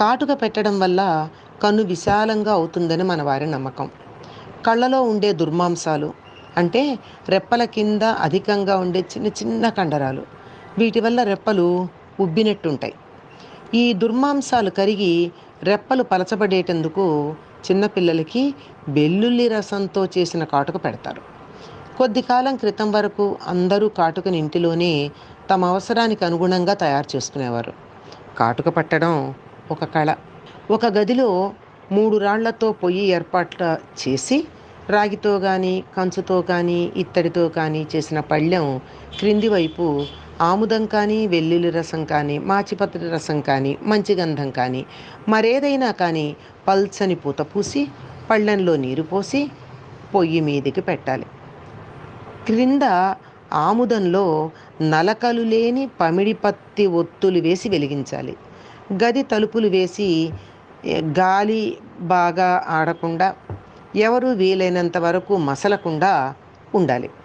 కాటుక పెట్టడం వల్ల కన్ను విశాలంగా అవుతుందని మన వారి నమ్మకం. కళ్ళలో ఉండే దుర్మాంసాలు అంటే రెప్పల కింద అధికంగా ఉండే చిన్న చిన్న కండరాలు వీటి వల్ల రెప్పలు ఉబ్బినట్టుంటాయి. ఈ దుర్మాంసాలు కరిగి రెప్పలు పలచబడేటందుకు చిన్నపిల్లలకి వెల్లుల్లి రసంతో చేసిన కాటుక పెడతారు. కొద్ది కాలం క్రితం వరకు అందరూ కాటుకని ఇంటిలోనే తమ అవసరానికి అనుగుణంగా తయారు చేసుకునేవారు. కాటుక పట్టడం ఒక కళ. ఒక గదిలో మూడు రాళ్ళతో పొయ్యి ఏర్పాట్ల చేసి రాగితో కానీ కంచుతో కానీ ఇత్తడితో కానీ చేసిన పళ్ళెం క్రింది వైపు ఆముదం కానీ వెల్లుల్లి రసం కానీ మాచిపత్రి రసం కానీ మంచి గంధం కానీ మరేదైనా కానీ పల్చని పూత పూసి పళ్ళెంలో నీరు పోసి పొయ్యి మీదికి పెట్టాలి. క్రింద ఆముదంలో నలకలు లేని పమిడి పత్తి ఒత్తులు వేసి వెలిగించాలి. గది తలుపులు వేసి గాలి బాగా ఆడకుండా ఎవరు వీలైనంత వరకు మసలకుండా ఉండాలి.